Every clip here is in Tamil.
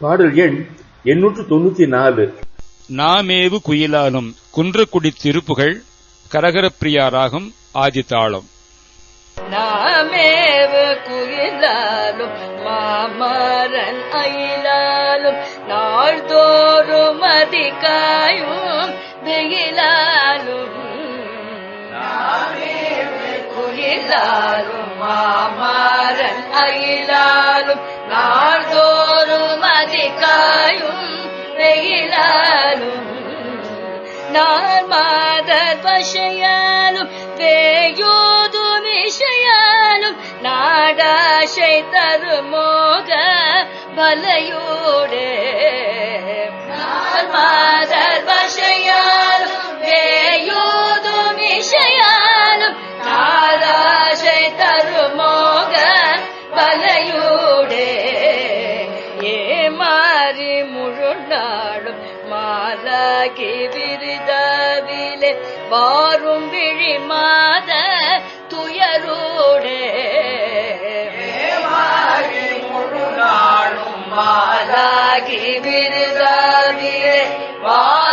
பாடல் எண் எண்ணூற்று தொண்ணூத்தி நாலு. நாமேவு குயிலாலும் குன்றக்குடி திருப்புகழ் கரகரப்பிரியா ராகம் ஆதித்தாளம். நாமேவு குயிலாலும் மாமரன் அயிலாலும் நாள்தோறும் அதிகாயும் வெயிலாலும். குயிலாலும் மாமாரன் அயிலாலும். நாள்தோறும் அதிகாயும் வெயிலாலும். நான் மாத வசையாலும் வேயோது விஷயாலும் நாடாசை தருமோக பலையோடே நாளும் மாலாகி விருதாவிலே வாரும் விழி மாத மாலாகி விருதாவிலே வாரும்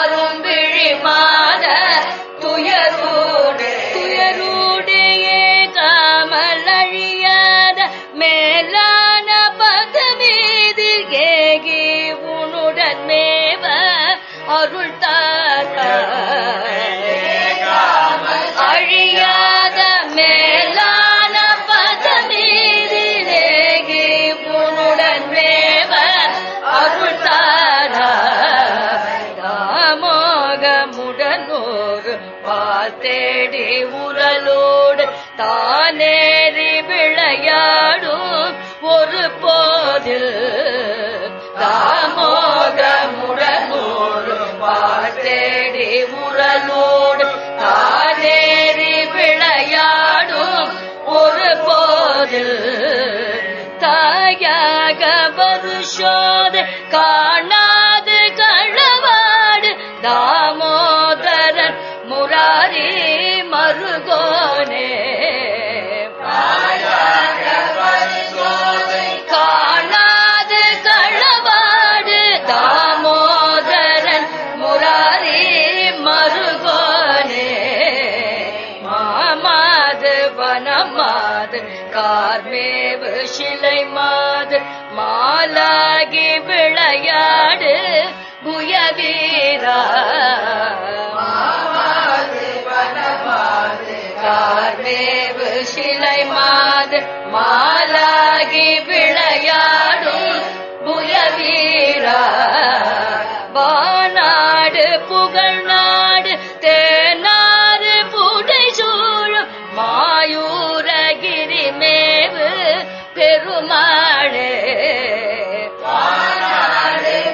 பார்த்தேடி உரலோடு தானேறி விளையாடும் ஒரு போதில் தாமோகமுடனோடு பார்த்தேடி உரலோடு தானேறி விளையாடும் ஒரு போதில் தாயாக வருஷோது காண சிலை மாது மாலாகி விளையாடு புயவீரா. கார்மேவு சிலை மாது மாலாகி விளையாடும் புயவீரா. புகழ் நாடு தேனாறு புடை சூழும் மாயூரகிரி மேவு பெருமாளே.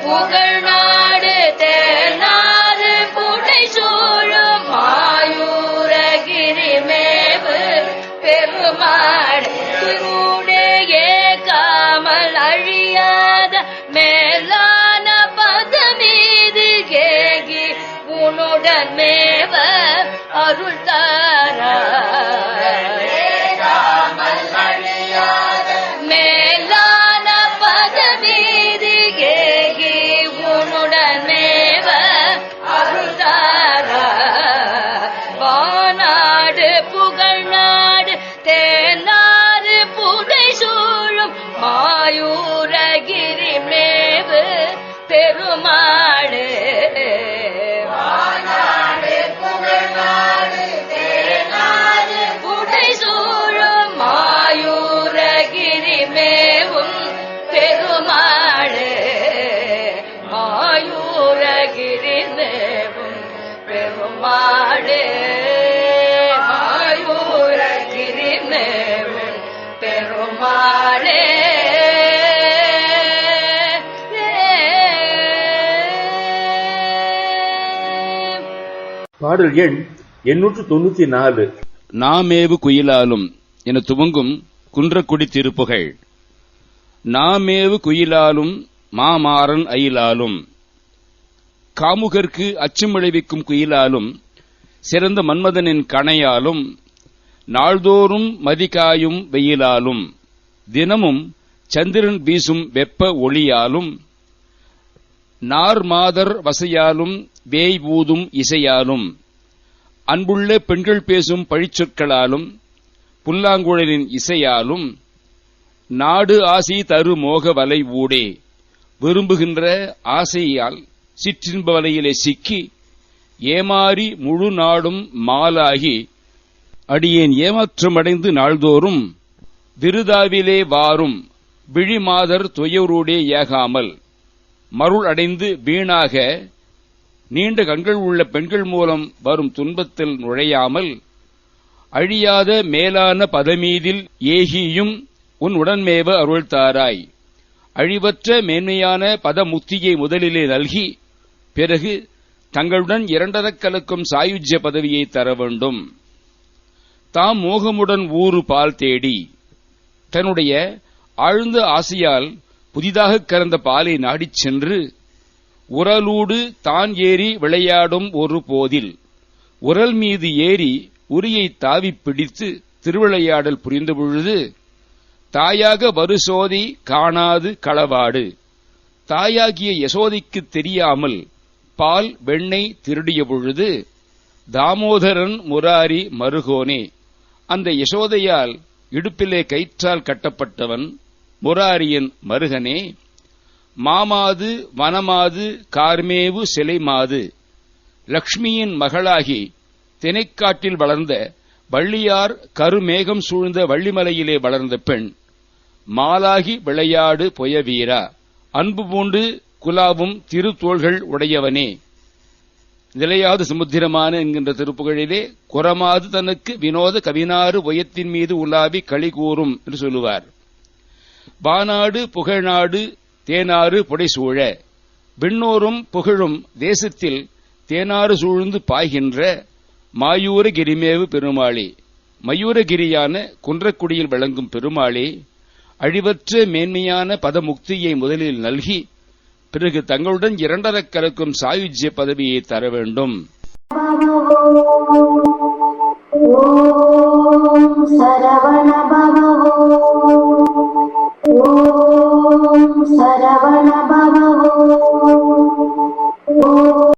புகழ் பெருமாளே. பாடல் எண் எண்ணூற்று தொண்ணூத்தி நாலு. நாமேவு குயிலாலும் என துவங்கும் குன்றக்குடி திருப்புகள். நாமேவு குயிலாலும் மாமாறன் அயிலாலும். காமுகர்க்கு அச்சம் விளைவிக்கும் குயிலாலும் சிறந்த மன்மதனின் கணையாலும் நாள்தோறும் மதிகாயும் வெயிலாலும் தினமும் சந்திரன் வீசும் வெப்ப ஒளியாலும் நார் மாதர் வசையாலும் வேய் ஊதும் இசையாலும் அன்புள்ள பெண்கள் பேசும் பழிச்சொற்களாலும் புல்லாங்குழலின் இசையாலும் நாடு ஆசி தரு மோக வலை ஊடே விரும்புகின்ற ஆசையால் சிற்றின்ப வலையிலே சிக்கி ஏமாறி முழு நாடும் மாலாகி அடியேன் ஏமாற்றமடைந்து நாள்தோறும் விருதாவிலே வாரும் விழிமாதர் துயரூடே ஏகாமல். மருள் அடைந்து வீணாக நீண்ட கண்கள் உள்ள பெண்கள் மூலம் வரும் துன்பத்தில் நுழையாமல் அழியாத மேலான பதமீதில் ஏகியும் உன் உடன்மேவ அருள்தாராய். அழிவற்ற மேன்மையான பதமுத்தியை முதலிலே நல்கி பிறகு தங்களுடன் இரண்டரக் கலக்கும் சாயுஜ்ய பதவியை தர வேண்டும் தாம் மோகமுடன் ஊறு பால் தேடி தன்னுடைய ஆழ்ந்த ஆசையால் புதிதாக கறந்த பாலை நாடிச் சென்று உரலூடு தான் ஏறி விளையாடும் ஒரு போதில். உரல் மீது ஏறி உரியை தாவி பிடித்து திருவிளையாடல் புரிந்த பொழுது தாயாக வருசோதி காணாது களவாடு. தாயாகிய யசோதைக்கு தெரியாமல் பால் வெண்ணெய் திருடிய பொழுது தாமோதரன் முராரி மருகோனே. அந்த யசோதையால் இடுப்பிலே கயிற்றால் கட்டப்பட்டவன் முராரியின் மருகனே மாமாது வனமாது கார்மேவு சிலைமாது லக்ஷ்மியின் மகளாகி தினைக்காட்டில் வளர்ந்த வள்ளியார் கருமேகம் சூழ்ந்த வள்ளிமலையிலே வளர்ந்த பெண் மாலாகி விளையாடு பொயவீரா அன்பு பூண்டு குலாவும் திருத்தோள்கள் உடையவனே. நிலையாது சமுத்திரமான என்கின்ற திருப்புகழிலே குரமாது தனக்கு வினோத கவினாறு உயத்தின் மீது உலாவி களி கூறும் என்று சொல்லுவார். வானாடு புகழ்நாடு தேனாறு புடைசூழ விண்ணோரும் புகழும் தேசத்தில் தேனாறு சூழ்ந்து பாய்கின்ற மாயூரகிரிமேவு பெருமாளே. மயூரகிரியான குன்றக்குடியில் விளங்கும் பெருமாளே அழிவற்ற மேன்மையான பதமுக்தியை முதலில் நல்கி பிறகு தங்களுடன் இரண்டரை கலக்கும் சாயுஜ்ய பதவியை தர வேண்டும். சரவணபவ